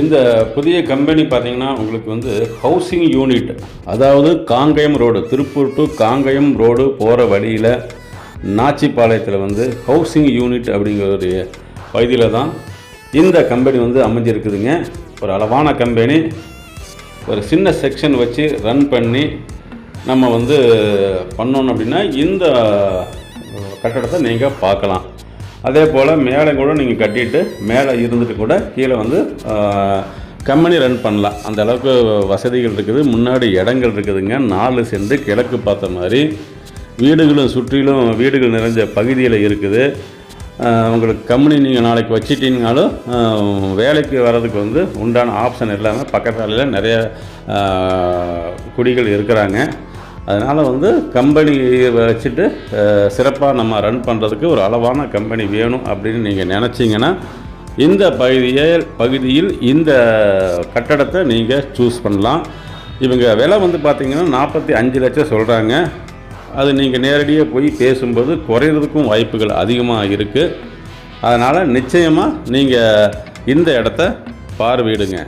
இந்த புதிய கம்பெனி பார்த்தீங்கன்னா உங்களுக்கு வந்து ஹவுசிங் யூனிட் அதாவது Kangayam road Tiruppur to Kangayam road போகிற வழியில் நாச்சிப்பாளையத்தில் வந்து ஹவுசிங் யூனிட் அப்படிங்கிற ஒரு பகுதியில் தான் இந்த கம்பெனி வந்து அமைஞ்சிருக்குதுங்க. ஒரு அளவான கம்பெனி. ஒரு சின்ன செக்ஷன் வச்சு ரன் பண்ணி நம்ம வந்து பண்ணோம் அப்படின்னா இந்த கட்டடத்தை நீங்கள் பார்க்கலாம். அதே போல் மேலே கூட நீங்கள் கட்டிட்டு மேலே இருந்துட்டு கூட கீழே வந்து கம்பெனி ரன் பண்ணலாம். அந்த அளவுக்கு வசதிகள் இருக்குது. முன்னாடி இடங்கள் இருக்குதுங்க. நாலு சென்று கிழக்கு பார்த்த மாதிரி. வீடுகளும் சுற்றிலும் வீடுகள் நிறைஞ்ச பகுதியில் இருக்குது. உங்களுக்கு கம்பெனி நீங்கள் நாளைக்கு வச்சிட்டீங்கனாலும் வேலைக்கு வர்றதுக்கு வந்து உண்டான ஆப்ஷன் இல்லாமல் பக்கத்தாலையில் நிறைய குடிகள் இருக்கிறாங்க. அதனால் வந்து கம்பெனி வச்சுட்டு சிறப்பாக நம்ம ரன் பண்ணுறதுக்கு ஒரு அளவான கம்பெனி வேணும் அப்படின்னு நீங்கள் நினச்சிங்கன்னா இந்த பகுதியில் பகுதியில் இந்த கட்டடத்தை நீங்கள் சூஸ் பண்ணலாம். இவங்க விலை வந்து பார்த்திங்கன்னா நாற்பத்தி அஞ்சு லட்சம் சொல்கிறாங்க அது நீங்கள் நேரடியாக போய் பேசும்போது குறையிறதுக்கும் வாய்ப்புகள் அதிகமாக இருக்குது அதனால் நிச்சயமாக நீங்கள் இந்த இடத்த பார்வையிடுங்க.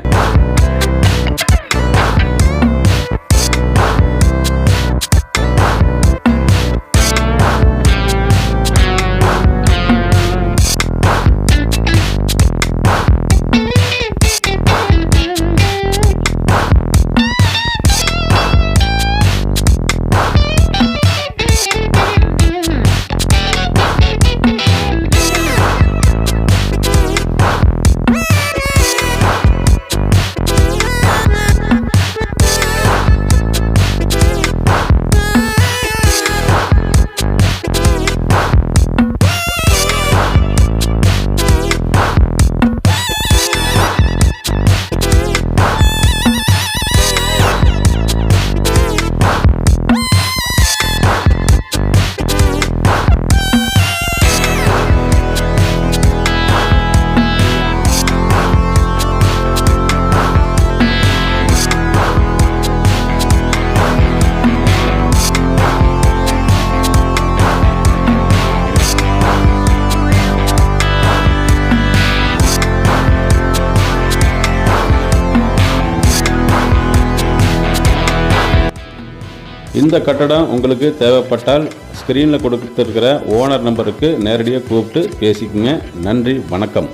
இந்த கட்டடம் உங்களுக்கு தேவைப்பட்டால் ஸ்க்ரீனில் கொடுத்துருக்கிற ஓனர் நம்பருக்கு நேரடியாக கூப்பிட்டு பேசிக்கங்க. நன்றி வணக்கம்.